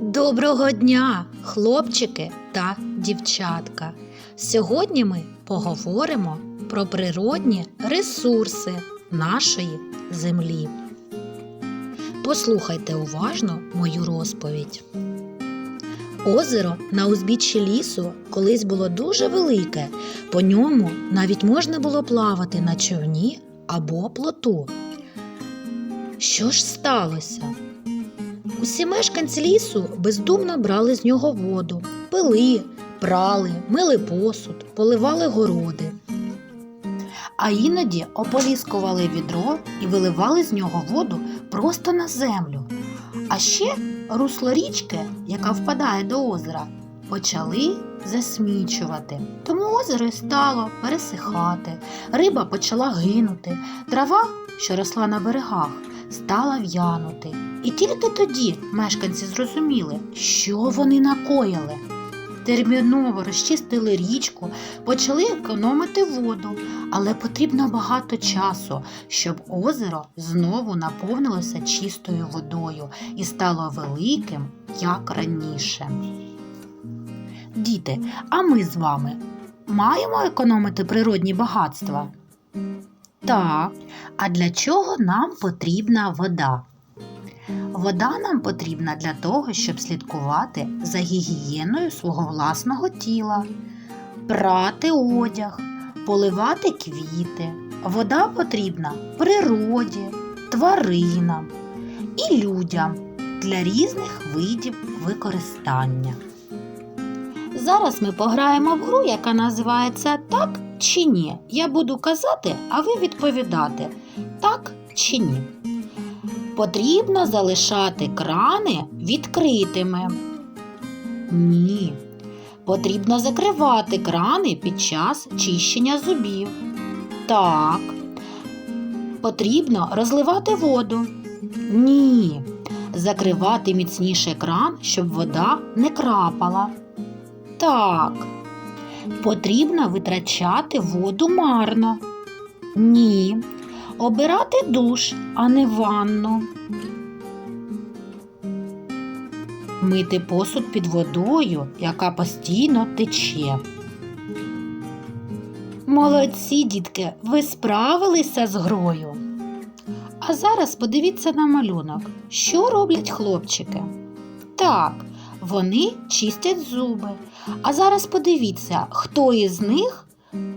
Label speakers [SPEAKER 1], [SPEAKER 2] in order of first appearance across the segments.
[SPEAKER 1] Доброго дня, хлопчики та дівчатка! Сьогодні ми поговоримо про природні ресурси нашої землі. Послухайте уважно мою розповідь. Озеро на узбіччі лісу колись було дуже велике, по ньому навіть можна було плавати на човні або плоту. Що ж сталося? Усі мешканці лісу бездумно брали з нього воду, пили, прали, мили посуд, поливали городи. А іноді ополіскували відро і виливали з нього воду просто на землю. А ще русло річки, яка впадає до озера, почали засмічувати. Тому озеро стало пересихати, риба почала гинути, трава, що росла на берегах, стала в'янути. І тільки тоді мешканці зрозуміли, що вони накоїли. Терміново розчистили річку, почали економити воду, але потрібно багато часу, щоб озеро знову наповнилося чистою водою і стало великим, як раніше. Діти, а ми з вами маємо економити природні багатства? Так, а для чого нам потрібна вода? Вода нам потрібна для того, щоб слідкувати за гігієною свого власного тіла, прати одяг, поливати квіти. Вода потрібна природі, тваринам і людям для різних видів використання. Зараз ми пограємо в гру, яка називається Так чи ні. Я буду казати, а ви відповідати так чи ні. Потрібно залишати крани відкритими. Ні. Потрібно закривати крани під час чищення зубів. Так. Потрібно розливати воду. Ні. Закривати міцніше кран, щоб вода не крапала. Так. Потрібно витрачати воду марно. Ні. Обирати душ, а не ванну. Мити посуд під водою, яка постійно тече. Молодці, дітки, ви справилися з грою. А зараз подивіться на малюнок, що роблять хлопчики. Так, вони чистять зуби. А зараз подивіться, хто із них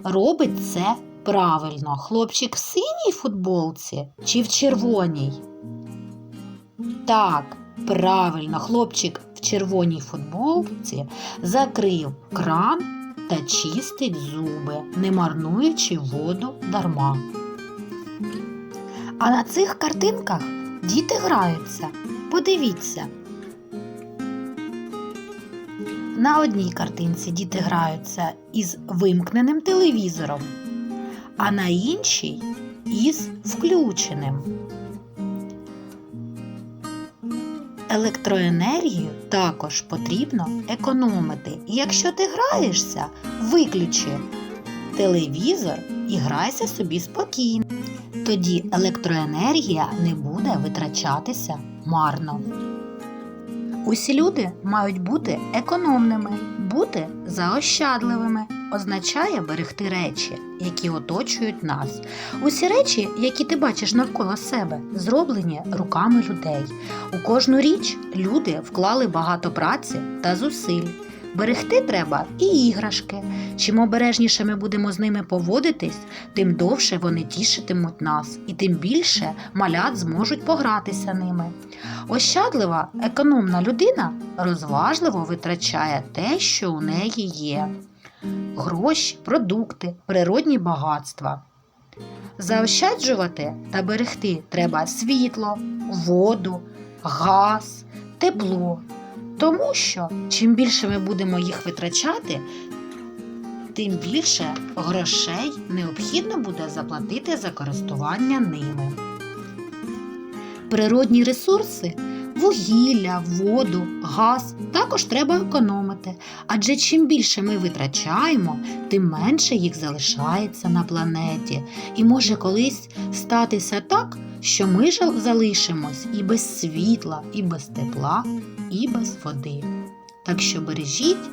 [SPEAKER 1] робить це правильно. Хлопчик в синій футболці чи в червоній? Так, правильно, хлопчик в червоній футболці закрив кран та чистить зуби, не марнуючи воду дарма. А на цих картинках діти граються. Подивіться. На одній картинці діти граються із вимкненим телевізором, а на іншій із включеним. Електроенергію також потрібно економити. Якщо ти граєшся, виключи телевізор і грайся собі спокійно. Тоді електроенергія не буде витрачатися марно. Усі люди мають бути економними, бути заощадливими. Означає берегти речі, які оточують нас. Усі речі, які ти бачиш навколо себе, зроблені руками людей. У кожну річ люди вклали багато праці та зусиль. Берегти треба і іграшки. Чим обережніше ми будемо з ними поводитись, тим довше вони тішитимуть нас, і тим більше малят зможуть погратися ними. Ощадлива, економна людина розважливо витрачає те, що у неї є: гроші, продукти, природні багатства. Заощаджувати та берегти треба світло, воду, газ, тепло. Тому що чим більше ми будемо їх витрачати, тим більше грошей необхідно буде заплатити за користування ними. Природні ресурси вугілля, воду, газ також треба економити, адже чим більше ми витрачаємо, тим менше їх залишається на планеті. І може колись статися так, що ми залишимось і без світла, і без тепла, і без води. Так що бережіть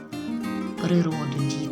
[SPEAKER 1] природу.